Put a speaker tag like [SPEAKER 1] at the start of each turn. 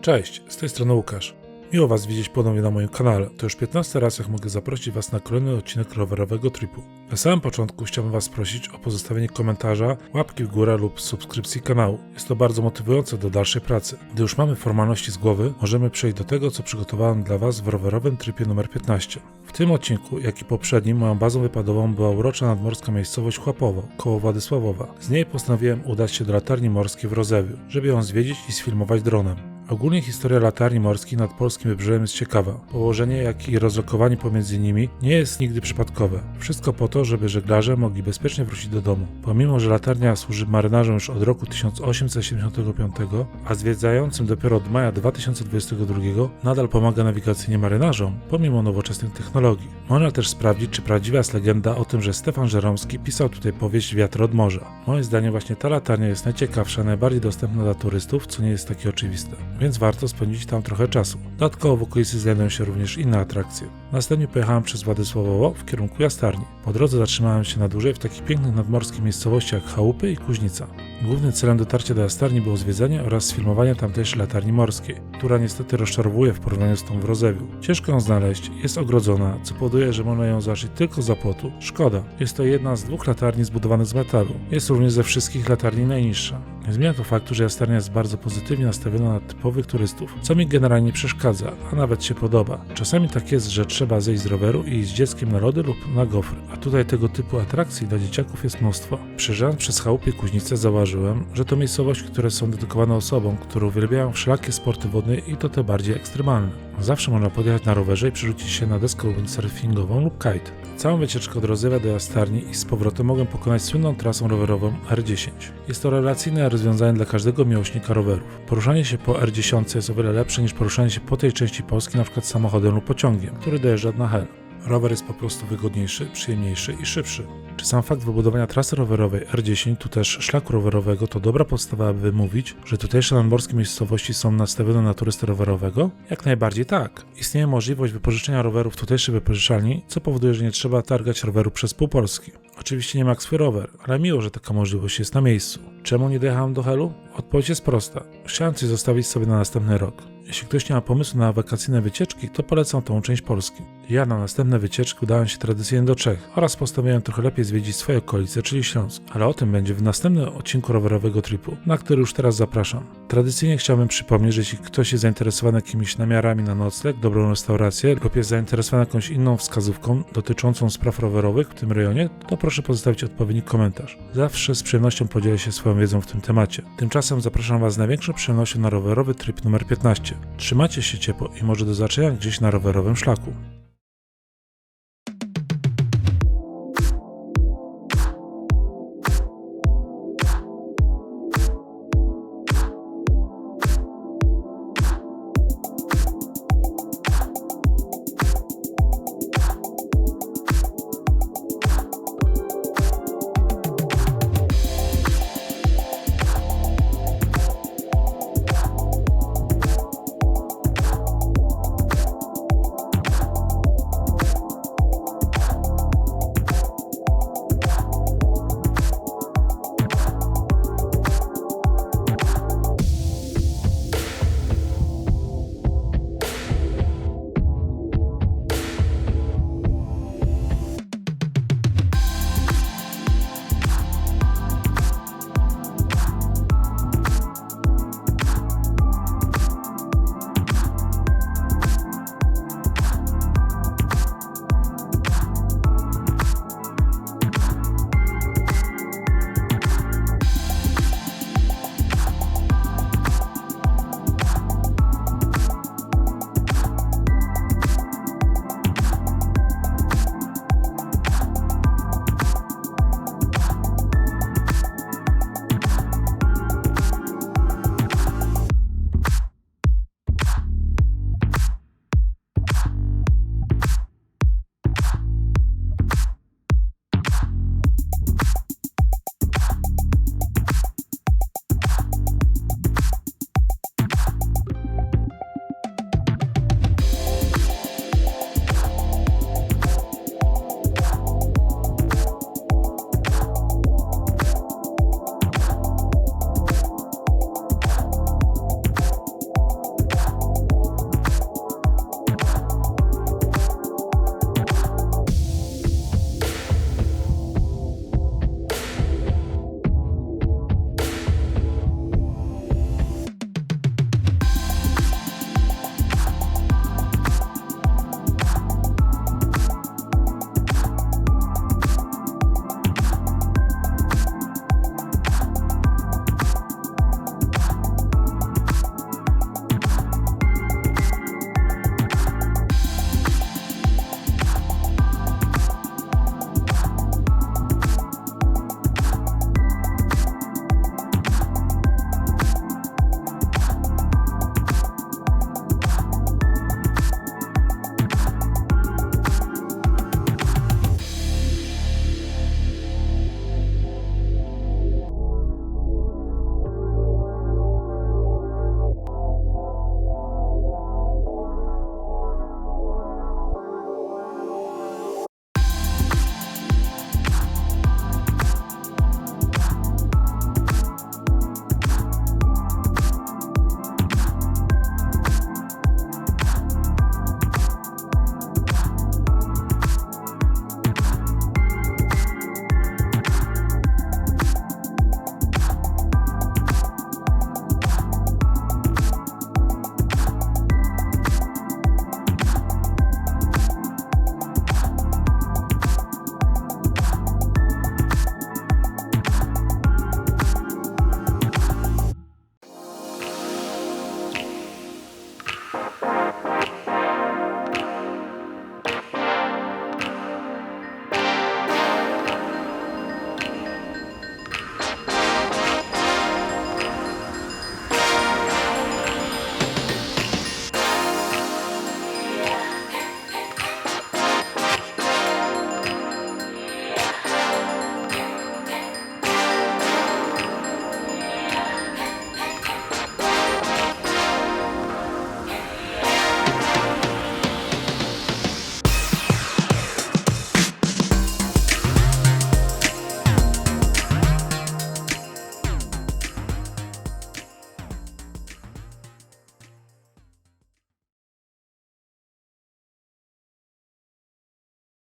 [SPEAKER 1] Cześć, z tej strony Łukasz. Miło Was widzieć ponownie na moim kanale. To już 15 raz, jak mogę zaprosić Was na kolejny odcinek rowerowego tripu. Na samym początku chciałbym Was prosić o pozostawienie komentarza, łapki w górę lub subskrypcji kanału. Jest to bardzo motywujące do dalszej pracy. Gdy już mamy formalności z głowy, możemy przejść do tego, co przygotowałem dla Was w rowerowym tripie numer 15. W tym odcinku, jak i poprzednim, moją bazą wypadową była urocza nadmorska miejscowość Chłapowo, koło Władysławowa. Z niej postanowiłem udać się do latarni morskiej w Rozewiu, żeby ją zwiedzić i sfilmować dronem. Ogólnie historia latarni morskiej nad polskim wybrzeżem jest ciekawa. Położenie, jak i rozlokowanie pomiędzy nimi nie jest nigdy przypadkowe. Wszystko po to, żeby żeglarze mogli bezpiecznie wrócić do domu. Pomimo, że latarnia służy marynarzom już od roku 1875, a zwiedzającym dopiero od maja 2022, nadal pomaga nawigacyjnie marynarzom, pomimo nowoczesnych technologii. Można też sprawdzić, czy prawdziwa jest legenda o tym, że Stefan Żeromski pisał tutaj powieść Wiatr od morza. Moim zdaniem właśnie ta latarnia jest najciekawsza, najbardziej dostępna dla turystów, co nie jest takie oczywiste więc warto spędzić tam trochę czasu. Dodatkowo w okolicy znajdują się również inne atrakcje. Następnie pojechałem przez Władysławowo w kierunku Jastarni. Po drodze zatrzymałem się na dłużej w takich pięknych nadmorskich miejscowościach jak Chałupy i Kuźnica. Głównym celem dotarcia do Jastarni było zwiedzanie oraz sfilmowanie tamtejszej latarni morskiej, która niestety rozczarowuje w porównaniu z tą w Rozewiu. Ciężko ją znaleźć, jest ogrodzona, co powoduje, że można ją zobaczyć tylko za płotu. Szkoda, jest to jedna z dwóch latarni zbudowanych z metalu. Jest również ze wszystkich latarni najniższa. Nie zmienia to faktu, że Jastarnia jest bardzo pozytywnie nastawiona na typowych turystów, co mi generalnie przeszkadza, a nawet się podoba. Czasami tak jest, że trzeba zejść z roweru i iść z dzieckiem na lody lub na gofry, a tutaj tego typu atrakcji dla dzieciaków jest mnóstwo. Przejeżdżając przez chałupie Kuźnicę zauważyłem, że to miejscowości, które są dedykowane osobom, które uwielbiają wszelakie sporty wodne i to te bardziej ekstremalne. Zawsze można podjechać na rowerze i przerzucić się na deskę windsurfingową lub kite. Całą wycieczkę od Rozewia do Jastarni i z powrotem mogłem pokonać słynną trasą rowerową R10. Jest to rewelacyjne rozwiązanie dla każdego miłośnika rowerów. Poruszanie się po R10 jest o wiele lepsze niż poruszanie się po tej części Polski np. samochodem lub pociągiem, który dojeżdża na Hel. Rower jest po prostu wygodniejszy, przyjemniejszy i szybszy. Czy sam fakt wybudowania trasy rowerowej R10, tu też szlaku rowerowego, to dobra podstawa, aby mówić, że tutejsze nadmorskie miejscowości są nastawione na turystę rowerowego? Jak najbardziej tak. Istnieje możliwość wypożyczenia rowerów w tutejszej wypożyczalni, co powoduje, że nie trzeba targać roweru przez pół Polski. Oczywiście nie ma swój rower, ale miło, że taka możliwość jest na miejscu. Czemu nie dojechałem do Helu? Odpowiedź jest prosta. Chciałem coś zostawić sobie na następny rok. Jeśli ktoś nie ma pomysłu na wakacyjne wycieczki, to polecam tą część Polski. Ja na następne wycieczki udałem się tradycyjnie do Czech oraz postanowiłem trochę lepiej zwiedzić swoje okolice, czyli Śląsk. Ale o tym będzie w następnym odcinku rowerowego tripu, na który już teraz zapraszam. Tradycyjnie chciałbym przypomnieć, że jeśli ktoś jest zainteresowany jakimiś namiarami na nocleg, dobrą restaurację lub jest zainteresowany jakąś inną wskazówką dotyczącą spraw rowerowych w tym rejonie, to proszę pozostawić odpowiedni komentarz. Zawsze z przyjemnością podzielę się swoją wiedzą w tym temacie. Tymczasem zapraszam Was z największą przyjemnością na rowerowy trip numer 15. Trzymajcie się ciepło i może do zobaczenia gdzieś na rowerowym szlaku.